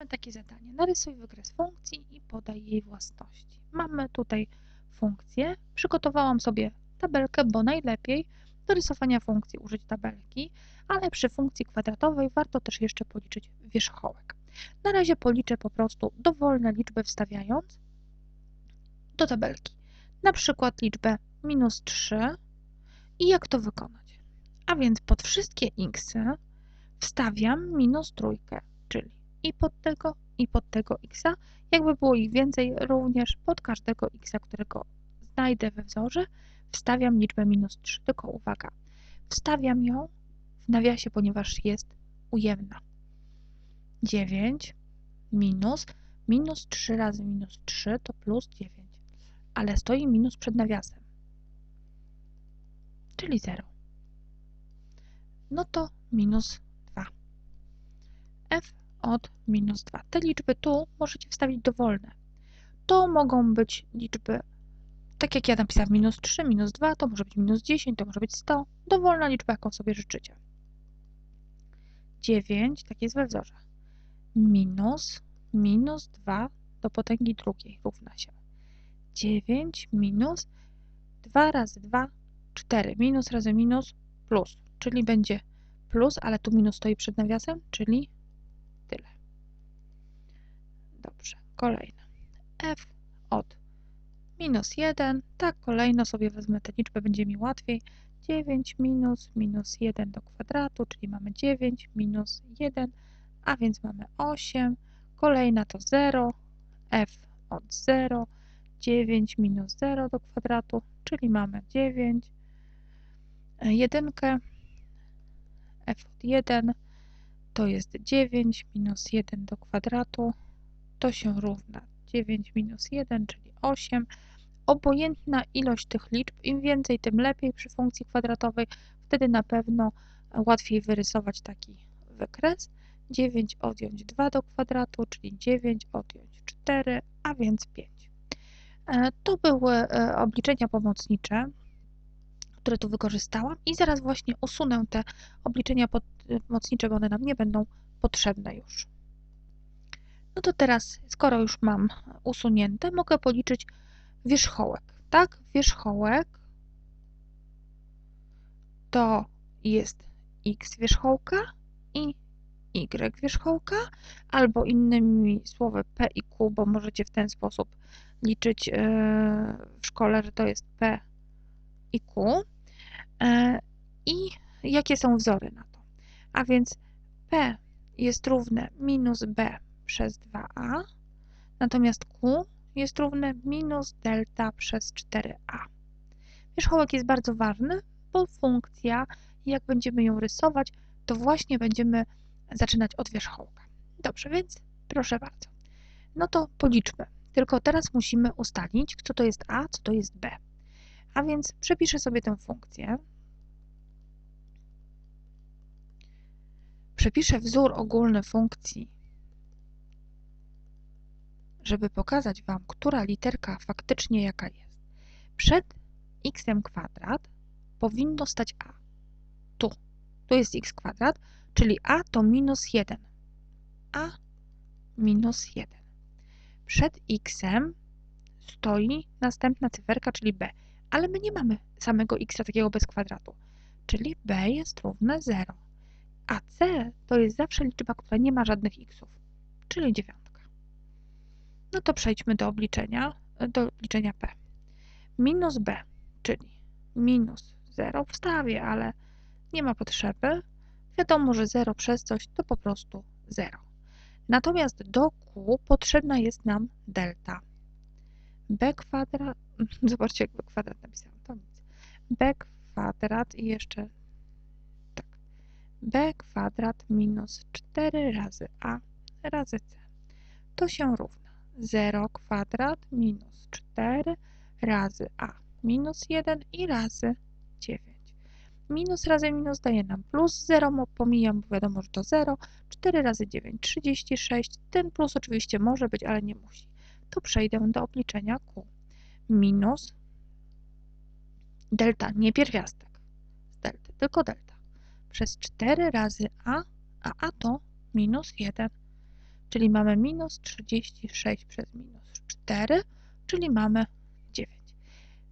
Mamy takie zadanie. Narysuj wykres funkcji i podaj jej własności. Mamy tutaj funkcję. Przygotowałam sobie tabelkę, bo najlepiej do rysowania funkcji użyć tabelki, ale przy funkcji kwadratowej warto też jeszcze policzyć wierzchołek. Na razie policzę po prostu dowolne liczby wstawiając do tabelki. Na przykład liczbę minus 3 i jak to wykonać. A więc pod wszystkie x wstawiam minus trójkę, czyli i pod tego, i pod tego x. Jakby było ich więcej, również pod każdego x, którego znajdę we wzorze, wstawiam liczbę minus 3. Tylko uwaga, wstawiam ją w nawiasie, ponieważ jest ujemna. 9 minus, minus 3 razy minus 3 to plus 9, ale stoi minus przed nawiasem, czyli 0. No to minus 2. f od minus 2. Te liczby tu możecie wstawić dowolne. To mogą być liczby, tak jak ja napisałam, minus 3, minus 2, to może być minus 10, to może być 100. Dowolna liczba, jaką sobie życzycie. 9, tak jest we wzorze. Minus, minus 2 do potęgi drugiej równa się 9 minus 2 razy 2, 4. Minus razy minus plus, czyli będzie plus, ale tu minus stoi przed nawiasem, czyli. Dobrze, kolejne. f od minus 1, tak kolejno sobie wezmę tę liczbę, będzie mi łatwiej. 9 minus minus 1 do kwadratu, czyli mamy 9 minus 1, a więc mamy 8. Kolejna to 0, f od 0, 9 minus 0 do kwadratu, czyli mamy 9. Jedynkę f od 1 to jest 9 minus 1 do kwadratu, to się równa 9 minus 1, czyli 8. Obojętna ilość tych liczb, im więcej, tym lepiej przy funkcji kwadratowej, wtedy na pewno łatwiej wyrysować taki wykres. 9 odjąć 2 do kwadratu, czyli 9 odjąć 4, a więc 5. E, to były e, obliczenia pomocnicze, które tu wykorzystałam i zaraz właśnie usunę te obliczenia pomocnicze, bo one nam nie będą potrzebne już. No to teraz, skoro już mam usunięte, mogę policzyć wierzchołek. Tak, wierzchołek to jest x wierzchołka i y wierzchołka, albo innymi słowy p i q, bo możecie w ten sposób liczyć e, w szkole, że to jest p i q. E, I jakie są wzory na to? A więc p jest równe minus b przez 2a, natomiast q jest równe minus delta przez 4a. Wierzchołek jest bardzo ważny, bo funkcja, jak będziemy ją rysować, to właśnie będziemy zaczynać od wierzchołka. Dobrze, więc proszę bardzo. No to policzmy. Tylko teraz musimy ustalić, co to jest a, co to jest b. A więc przepiszę sobie tę funkcję. Przepiszę wzór ogólny funkcji, żeby pokazać Wam, która literka faktycznie jaka jest. Przed x kwadrat powinno stać a. Tu. Tu jest x kwadrat, czyli a to minus 1. a minus 1. Przed x stoi następna cyferka, czyli b, ale my nie mamy samego x takiego bez kwadratu, czyli b jest równe 0, a c to jest zawsze liczba, która nie ma żadnych xów, czyli dziewiątka. No to przejdźmy do obliczenia, do obliczenia p. Minus b, czyli minus 0 wstawię, ale nie ma potrzeby. Wiadomo, że 0 przez coś to po prostu 0. Natomiast do q potrzebna jest nam delta. b kwadrat, zobaczcie jak b kwadrat napisałam, to nic. b kwadrat i jeszcze tak, b kwadrat minus 4 razy a razy c. To się równa 0 kwadrat minus 4 razy a minus 1 i razy 9. Minus razy minus daje nam plus, 0 pomijam, bo wiadomo, że to 0. 4 razy 9, 36. Ten plus oczywiście może być, ale nie musi. To przejdę do obliczenia Q. Minus delta, nie pierwiastek z delty, tylko delta. Przez 4 razy A, a A to minus 1. czyli mamy minus 36 przez minus 4, czyli mamy 9.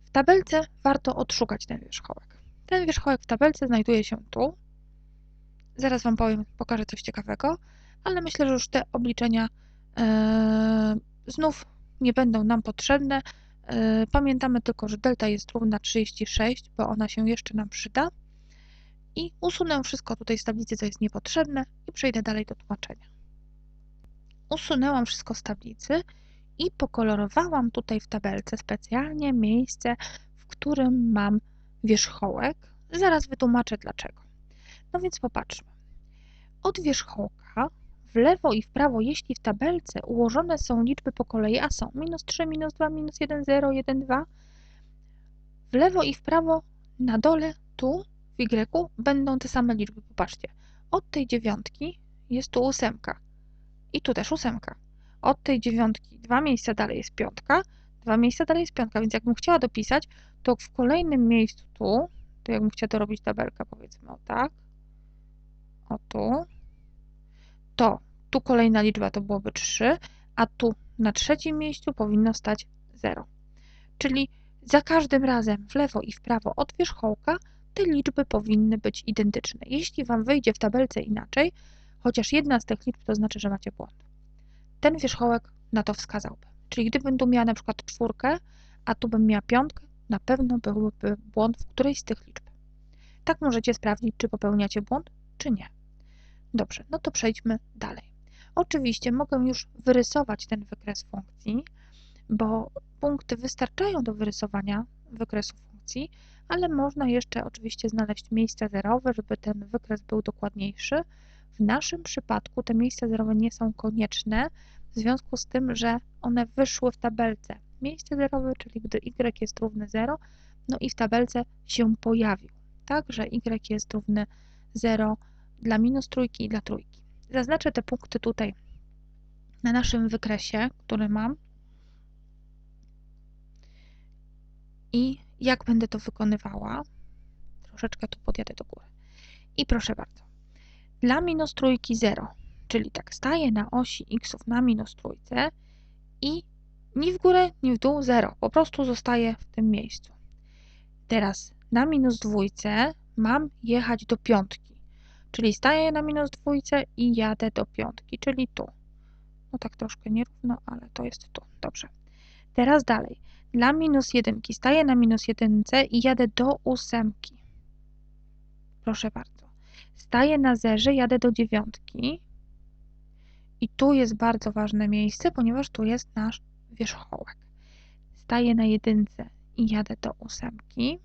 W tabelce warto odszukać ten wierzchołek. Ten wierzchołek w tabelce znajduje się tu. Zaraz Wam powiem, pokażę coś ciekawego, ale myślę, że już te obliczenia e, znów nie będą nam potrzebne. E, pamiętamy tylko, że delta jest równa 36, bo ona się jeszcze nam przyda. I usunę wszystko tutaj z tablicy, co jest niepotrzebne i przejdę dalej do tłumaczenia. Usunęłam wszystko z tablicy i pokolorowałam tutaj w tabelce specjalnie miejsce, w którym mam wierzchołek. Zaraz wytłumaczę dlaczego. No więc popatrzmy. Od wierzchołka w lewo i w prawo, jeśli w tabelce ułożone są liczby po kolei, a są minus 3, minus 2, minus 1, 0, 1, 2, w lewo i w prawo na dole, tu w y będą te same liczby. Popatrzcie, od tej dziewiątki jest tu ósemka i tu też ósemka. Od tej dziewiątki dwa miejsca dalej jest piątka, dwa miejsca dalej jest piątka, więc jakbym chciała dopisać, to w kolejnym miejscu tu, to jakbym chciała dorobić tabelkę, powiedzmy o tak, o tu, to tu kolejna liczba to byłoby 3, a tu na trzecim miejscu powinno stać 0. Czyli za każdym razem w lewo i w prawo od wierzchołka te liczby powinny być identyczne. Jeśli Wam wyjdzie w tabelce inaczej, chociaż jedna z tych liczb, to znaczy, że macie błąd. Ten wierzchołek na to wskazałby. Czyli gdybym tu miała na przykład czwórkę, a tu bym miała piątkę, na pewno byłby błąd w którejś z tych liczb. Tak możecie sprawdzić, czy popełniacie błąd, czy nie. Dobrze, no to przejdźmy dalej. Oczywiście mogę już wyrysować ten wykres funkcji, bo punkty wystarczają do wyrysowania wykresu funkcji, ale można jeszcze oczywiście znaleźć miejsca zerowe, żeby ten wykres był dokładniejszy. W naszym przypadku te miejsca zerowe nie są konieczne, w związku z tym, że one wyszły w tabelce. Miejsce zerowe, czyli gdy y jest równy 0, no i w tabelce się pojawił. Tak, że y jest równy 0 dla minus trójki i dla trójki. Zaznaczę te punkty tutaj na naszym wykresie, który mam. I jak będę to wykonywała? Troszeczkę tu podjadę do góry. I proszę bardzo. Dla minus trójki 0, czyli tak staję na osi x na minus trójce i ni w górę, ni w dół 0. Po prostu zostaję w tym miejscu. Teraz na minus dwójce mam jechać do piątki. Czyli staję na minus dwójce i jadę do piątki, czyli tu. No tak troszkę nierówno, ale to jest tu. Dobrze. Teraz dalej. Dla minus jedynki staję na minus jedynce i jadę do ósemki. Proszę bardzo. Staję na zerze, jadę do dziewiątki. I tu jest bardzo ważne miejsce, ponieważ tu jest nasz wierzchołek. Staję na jedynce i jadę do ósemki.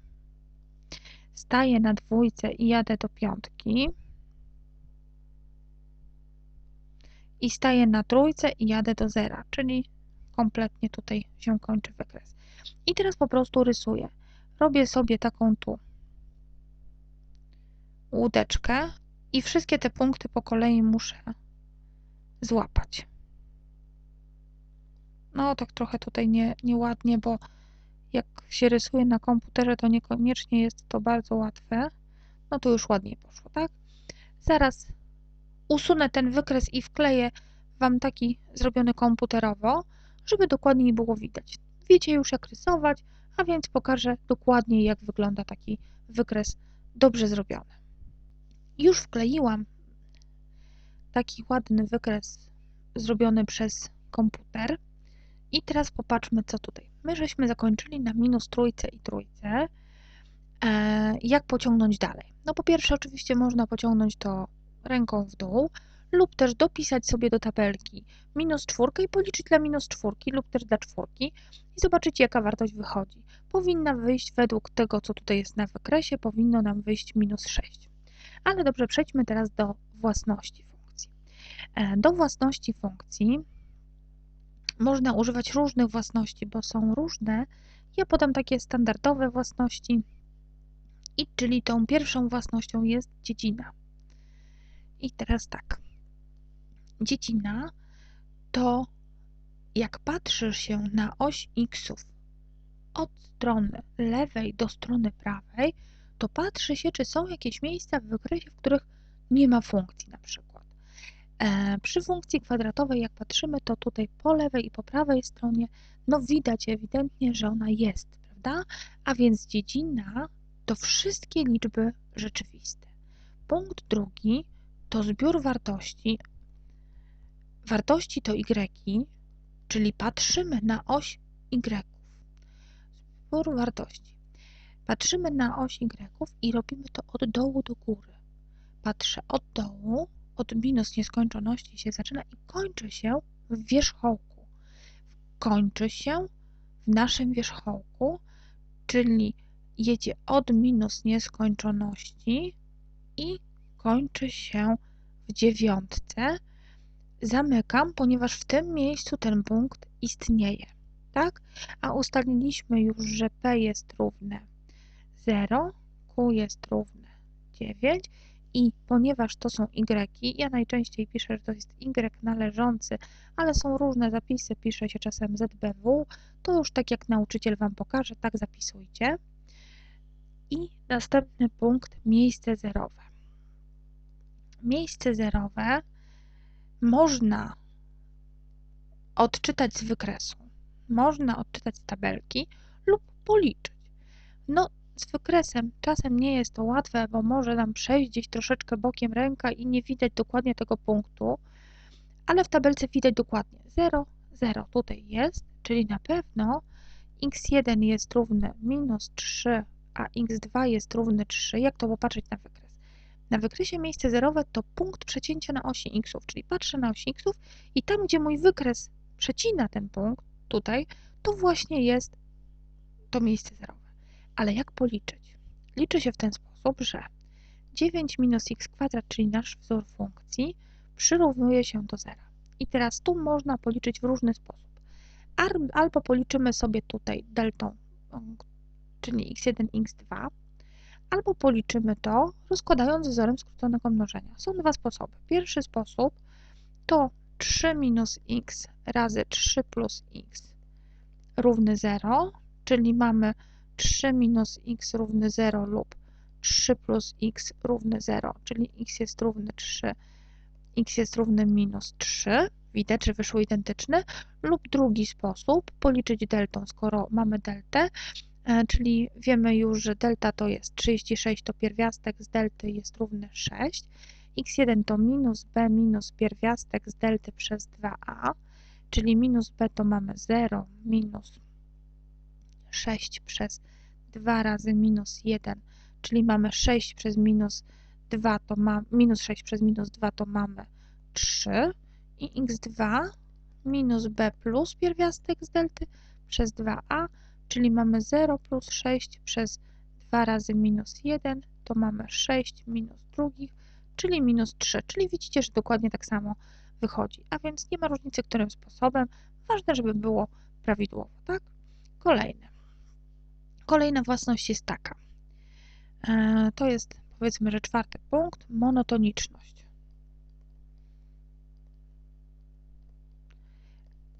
Staję na dwójce i jadę do piątki. I staję na trójce i jadę do zera, czyli kompletnie tutaj się kończy wykres. I teraz po prostu rysuję. Robię sobie taką tu łódeczkę i wszystkie te punkty po kolei muszę złapać. No, tak trochę tutaj nie, nieładnie, bo jak się rysuje na komputerze, to niekoniecznie jest to bardzo łatwe. No to już ładniej poszło, tak? Zaraz usunę ten wykres i wkleję Wam taki zrobiony komputerowo, żeby dokładniej było widać. Wiecie już jak rysować, a więc pokażę dokładniej jak wygląda taki wykres dobrze zrobiony. Już wkleiłam taki ładny wykres zrobiony przez komputer i teraz popatrzmy co tutaj. My żeśmy zakończyli na minus trójce i trójce. E, jak pociągnąć dalej? No po pierwsze oczywiście można pociągnąć to ręką w dół, lub też dopisać sobie do tabelki minus czwórkę i policzyć dla minus czwórki lub też dla czwórki i zobaczyć jaka wartość wychodzi. Powinna wyjść według tego, co tutaj jest na wykresie, powinno nam wyjść minus 6. Ale dobrze, przejdźmy teraz do własności funkcji. E, do własności funkcji można używać różnych własności, bo są różne. Ja podam takie standardowe własności, i czyli tą pierwszą własnością jest dziedzina. I teraz tak dziedzina, to jak patrzysz się na oś xów od strony lewej do strony prawej, to patrzy się, czy są jakieś miejsca w wykresie, w których nie ma funkcji na przykład. E, przy funkcji kwadratowej, jak patrzymy, to tutaj po lewej i po prawej stronie, no widać ewidentnie, że ona jest, prawda? A więc dziedzina to wszystkie liczby rzeczywiste. Punkt drugi to zbiór wartości. Wartości to y, czyli patrzymy na oś y. Zbiór wartości. Patrzymy na oś y i robimy to od dołu do góry. Patrzę od dołu, od minus nieskończoności się zaczyna i kończy się w wierzchołku. Kończy się w naszym wierzchołku, czyli jedzie od minus nieskończoności i kończy się w dziewiątce. Zamykam, ponieważ w tym miejscu ten punkt istnieje, tak? A ustaliliśmy już, że P jest równe 0, Q jest równe 9 i ponieważ to są y, ja najczęściej piszę, że to jest y należący, ale są różne zapisy, pisze się czasem zbw, to już tak jak nauczyciel Wam pokaże, tak zapisujcie. I następny punkt, miejsce zerowe. Miejsce zerowe można odczytać z wykresu, można odczytać z tabelki lub policzyć. No, z wykresem czasem nie jest to łatwe, bo może nam przejść gdzieś troszeczkę bokiem ręka i nie widać dokładnie tego punktu, ale w tabelce widać dokładnie 0, 0 tutaj jest, czyli na pewno x1 jest równy minus 3, a x2 jest równy 3. Jak to popatrzeć na wykres? Na wykresie miejsce zerowe to punkt przecięcia na osi x, czyli patrzę na osi x i tam, gdzie mój wykres przecina ten punkt, tutaj, to właśnie jest to miejsce zerowe. Ale jak policzyć? Liczy się w ten sposób, że 9 minus x kwadrat, czyli nasz wzór funkcji, przyrównuje się do zera. I teraz tu można policzyć w różny sposób. Albo policzymy sobie tutaj deltą, czyli x1, x2, albo policzymy to rozkładając wzorem skróconego mnożenia. Są dwa sposoby. Pierwszy sposób to 3 minus x razy 3 plus x równy 0, czyli mamy 3 minus x równy 0 lub 3 plus x równy 0, czyli x jest równy 3, x jest równy minus 3, widać, że wyszło identyczne, lub drugi sposób, policzyć deltą, skoro mamy deltę, e, czyli wiemy już, że delta to jest 36, to pierwiastek z delty jest równy 6, x1 to minus b minus pierwiastek z delty przez 2a, czyli minus b to mamy 0 minus 6 przez 2 razy minus 1, czyli mamy 6 przez minus 2 to ma, minus 6 przez minus 2 to mamy 3 i x2 minus b plus pierwiastek z delty przez 2a, czyli mamy 0 plus 6 przez 2 razy minus 1 to mamy 6 minus drugich, czyli minus 3, czyli widzicie, że dokładnie tak samo wychodzi, a więc nie ma różnicy, którym sposobem, ważne, żeby było prawidłowo, tak? Kolejne. Kolejna własność jest taka. E, to jest powiedzmy, że czwarty punkt, monotoniczność.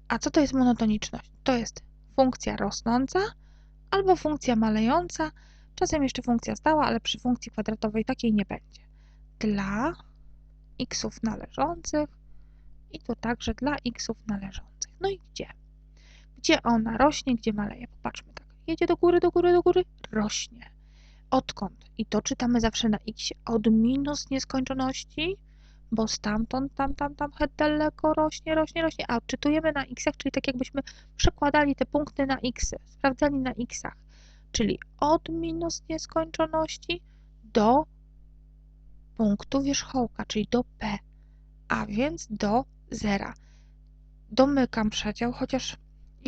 A co to jest monotoniczność? To jest funkcja rosnąca albo funkcja malejąca, czasem jeszcze funkcja stała, ale przy funkcji kwadratowej takiej nie będzie. Dla xów należących i to także dla xów należących. No i gdzie? Gdzie ona rośnie, gdzie maleje? Popatrzmy jedzie do góry, do góry, do góry, rośnie. Odkąd? I to czytamy zawsze na x. Od minus nieskończoności, bo stamtąd, tam, tam, tam daleko rośnie, rośnie, rośnie. A odczytujemy na x, czyli tak jakbyśmy przekładali te punkty na x, sprawdzali na x-ach. Czyli od minus nieskończoności do punktu wierzchołka, czyli do p, a więc do zera. Domykam przedział, chociaż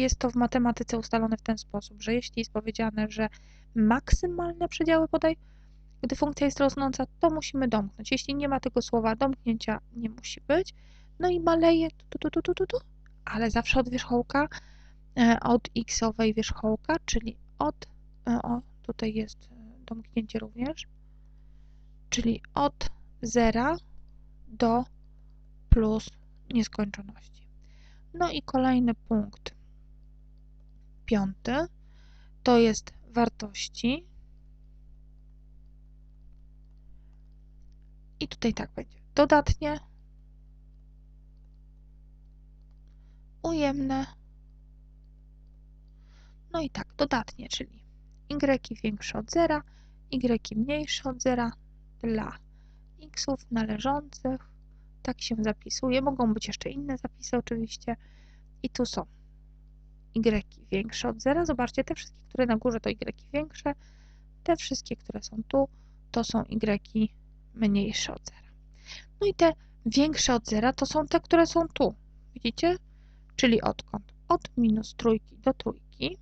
jest to w matematyce ustalone w ten sposób, że jeśli jest powiedziane, że maksymalne przedziały podaj, gdy funkcja jest rosnąca, to musimy domknąć. Jeśli nie ma tego słowa domknięcia, nie musi być. No i maleje tu, tu, tu, tu, tu, tu, ale zawsze od wierzchołka, e, od x-owej wierzchołka, czyli od, e, o, tutaj jest e, domknięcie również, czyli od zera do plus nieskończoności. No i kolejny punkt piąty to jest wartości. I tutaj tak będzie. Dodatnie pojemne. No i tak, dodatnie, czyli y większe od zera, y mniejsze od zera dla xów należących. Tak się zapisuje. Mogą być jeszcze inne zapisy oczywiście. I tu są y większe od zera. Zobaczcie, te wszystkie, które na górze to y większe. Te wszystkie, które są tu, to są y mniejsze od zera. No i te większe od zera to są te, które są tu. Widzicie? Czyli odkąd? Od minus trójki do trójki.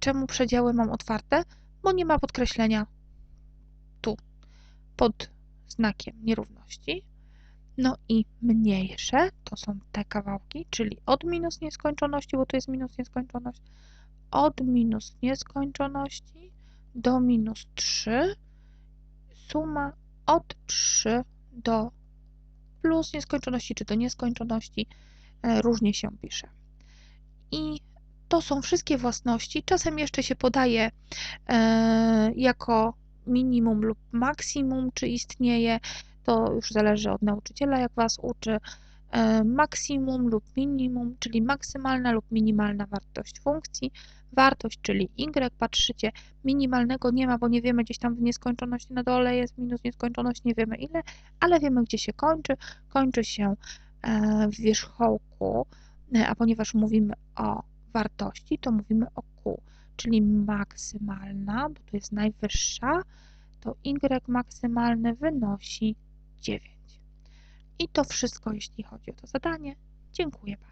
Czemu przedziały mam otwarte? Bo nie ma podkreślenia tu, pod znakiem nierówności. No i mniejsze to są te kawałki, czyli od minus nieskończoności, bo tu jest minus nieskończoność, od minus nieskończoności do minus 3, suma od 3 do plus nieskończoności, czy do nieskończoności, e, różnie się pisze. I to są wszystkie własności. Czasem jeszcze się podaje e, jako minimum lub maksimum, czy istnieje. To już zależy od nauczyciela, jak Was uczy. E, maksimum lub minimum, czyli maksymalna lub minimalna wartość funkcji. Wartość, czyli y, patrzycie, minimalnego nie ma, bo nie wiemy, gdzieś tam w nieskończoności na dole jest minus nieskończoność, nie wiemy ile, ale wiemy, gdzie się kończy. Kończy się e, w wierzchołku, a ponieważ mówimy o wartości, to mówimy o Q, czyli maksymalna, bo to jest najwyższa, to Y maksymalne wynosi 9. I to wszystko, jeśli chodzi o to zadanie. Dziękuję bardzo.